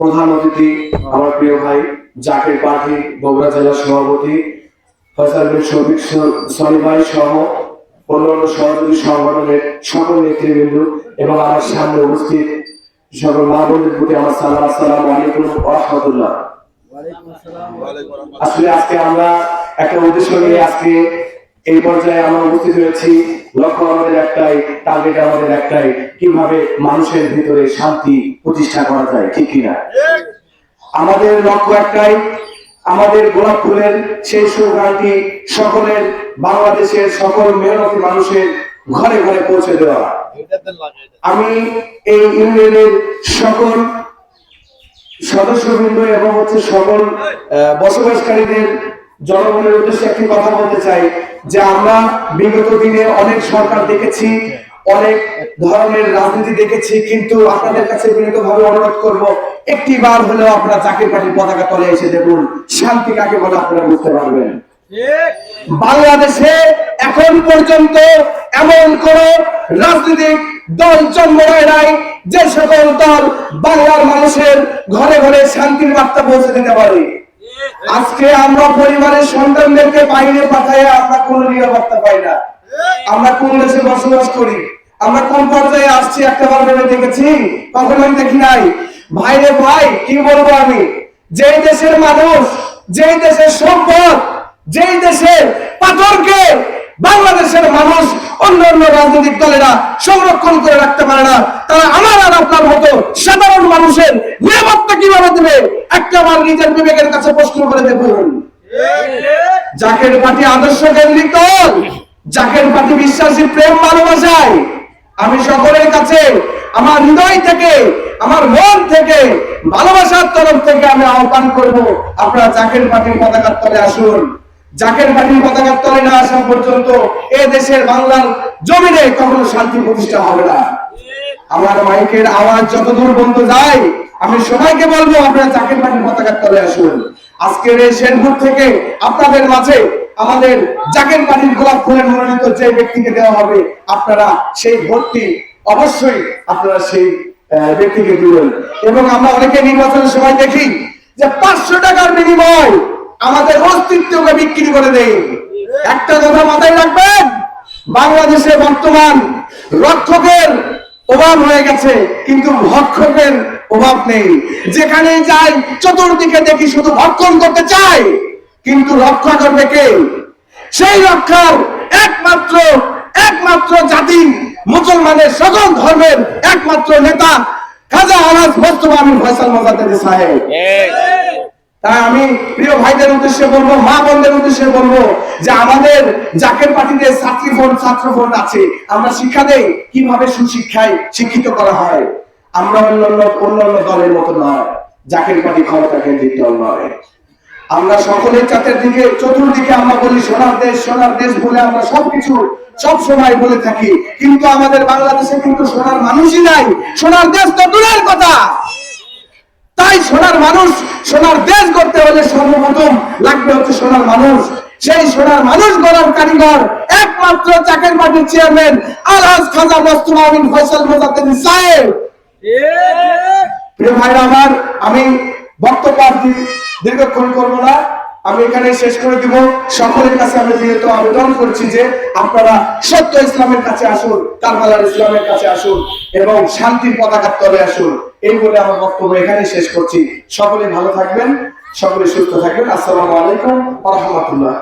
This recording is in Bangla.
প্রধান অতিথি আমার প্রিয় ভাই জাকির পাঠি বগুড়া জেলা সভাপতি ফয়সাল বিন শফিক সনি ভাই সহ অন্যান্য সহযোগী সংগঠনের সকল নেতৃবৃন্দ এবং আমার সামনে উপস্থিত সকল মা প্রতি আমার সালাম আসসালামু আলাইকুম আসলে আজকে আমরা একটা উদ্দেশ্য নিয়ে আজকে এই পর্যায়ে আমরা উপস্থিত হয়েছি। লক্ষ্য আমাদের একটাই টার্গেট আমাদের একটাই, কীভাবে মানুষের ভিতরে শান্তি প্রতিষ্ঠা করা যায়, ঠিক কিনা? আমাদের লক্ষ্য একটাই, আমাদের গোলাপ ফুলের সেই সুগানটি সকলের, বাংলাদেশের সকল মেহনতি মানুষের ঘরে ঘরে পৌঁছে দেওয়া। আমি এই ইউনিয়নের সকল সদস্যবৃন্দ এবং হচ্ছে সকল বসবাসকারীদের জনগণের উদ্দেশ্যে একটি কথা বলতে চাই যে আমরা বিগত দিনে অনেক সরকার দেখেছি, অনেক ধরনের রাজনীতি দেখেছি, কিন্তু আপনাদের কাছে বিনীত ভাবে অনুরোধ করব একটি বার হলেও আপনারা চাকরি পার্টির পতাকা তলে এসে দেখুন। শান্তি কাকে বলে আপনারা বুঝতে পারবেন? বাংলাদেশে এখন পর্যন্ত এমন কোন রাজনৈতিক দল জন্ম নেয় নাই, যে সকল দল বাংলার মানুষের ঘরে ঘরে শান্তির বার্তা পৌঁছে দিতে পারে। আজকে আমরা পরিবারের সন্তানদেরকে বাইরে পাঠাই আমরা কোন নিরাপত্তা পাই না। আমরা কোন দেশে বসবাস করি? আমরা কোন পর্যায়ে আসছি একটা বার ভেবে দেখেছি? কখনো আমি দেখি নাই। ভাইরে ভাই, কি বলব আমি? যেই দেশের মানুষ, যেই দেশের সম্পদ, যেই দেশের পাথরকে বাংলাদেশের মানুষ অন্য অন্য রাজনৈতিক দলেরা সংরক্ষণ করে রাখতে পারে না। তারা আমার আর আপনার মতো সাধারণ মানুষের নিরাপত্তা কীভাবে দেবে? একটা বার নিজের বিবেকের কাছে প্রশ্ন করে দেখুন। জাকের পার্টি আদর্শ কেন্দ্রিক দল, জাকের পার্টি বিশ্বাসী প্রেম ভালোবাসায়। আমি সকলের কাছে আমার হৃদয় থেকে, আমার মন থেকে, ভালোবাসার তরফ থেকে আমি আহ্বান করব, আপনারা জাকের পার্টির পতাকার তলে আসুন। জাকের পার্টির পতাকার তলে না আসা পর্যন্ত এ দেশের বাংলার জমিনে কখনো শান্তি প্রতিষ্ঠা হবে না। আমার মাইকের আওয়াজ যতদূর বন্ধ যায়, আমি সবাইকে বলব, আপনারা চাকরির পার্টির পতাকার তলে আসুন। আজকের এই শেরপুর থেকে আপনাদের মাঝে আমাদের জাকের পার্টির গোলাপ ফুলের মনোনীত যে ব্যক্তিকে দেওয়া হবে, আপনারা সেই ভোটটি অবশ্যই আপনারা সেই ব্যক্তিকে দিবেন। এবং আমরা অনেকে নির্বাচনের সময় দেখি যে পাঁচশো টাকার বিনিময় আমাদের অস্তিত্বকে বিক্রি করে দেয় একটা কথা মাথায় রাখবেন, বাংলাদেশে বর্তমান রক্ষকের অভাব হয়ে গেছে, কিন্তু ভক্ষকের অভাব নেই। যেখানে যাই, চতুর্দিকে দেখি শুধু ভক্ষণ করতে চাই, কিন্তু রক্ষা করবে কে? সেই রক্ষার একমাত্র একমাত্র জাতি, মুসলমানের সকল ধর্মের একমাত্র নেতা, খাজা আনাস মোস্তফা আমির ফয়সাল মোজাদ্দেদ সাহেব। তাই আমি প্রিয় ভাইদের উদ্দেশ্যে বলব, মা বোনদের উদ্দেশ্যে বলব যে আমাদের জাকের পার্টিতে ছাত্রী ফোন ছাত্র ফোন আছে। আমরা শিক্ষা দেই, কীভাবে সুশিক্ষায় শিক্ষিত করা হয়। আমরা অন্যান্য অন্যান্য দলের মতো নয়। জাকের পার্টি ক্ষমতা কেন্দ্রিক দল নয়। আমরা সকলের চাতের দিকে, চতুর্দিকে আমরা বলি সোনার দেশ সোনার দেশ বলে আমরা সবকিছু সব সময় বলে থাকি। কিন্তু আমাদের বাংলাদেশে কিন্তু সোনার মানুষই নাই। সোনার দেশ তো দূরের কথা। তাই সোনার মানুষ সোনার দেশ করতে হলে সর্বপ্রথম লাগবে হচ্ছে সোনার মানুষ। সেই সোনার মানুষ গড়ার কারিগর একমাত্র চাকের মাটির চেয়ারম্যান আলহাজ খাজা মোস্তফা ফয়সাল সাহেব। প্রিয় ভাইরা আমার, আমি বক্তব্য দীর্ঘক্ষণ করব না। আমি এখানে শেষ করে দিব। সকলের কাছে আমি বিনীত আবেদন করছি যে আপনারা সত্য ইসলামের কাছে আসুন, কারবালার ইসলামের কাছে আসুন এবং শান্তির পতাকার তলে আসুন। এই বলে আমার বক্তব্য এখানে শেষ করছি। সকলে ভালো থাকবেন, সকলে সুস্থ থাকবেন। আসসালামু আলাইকুম রহমতুল্লাহ।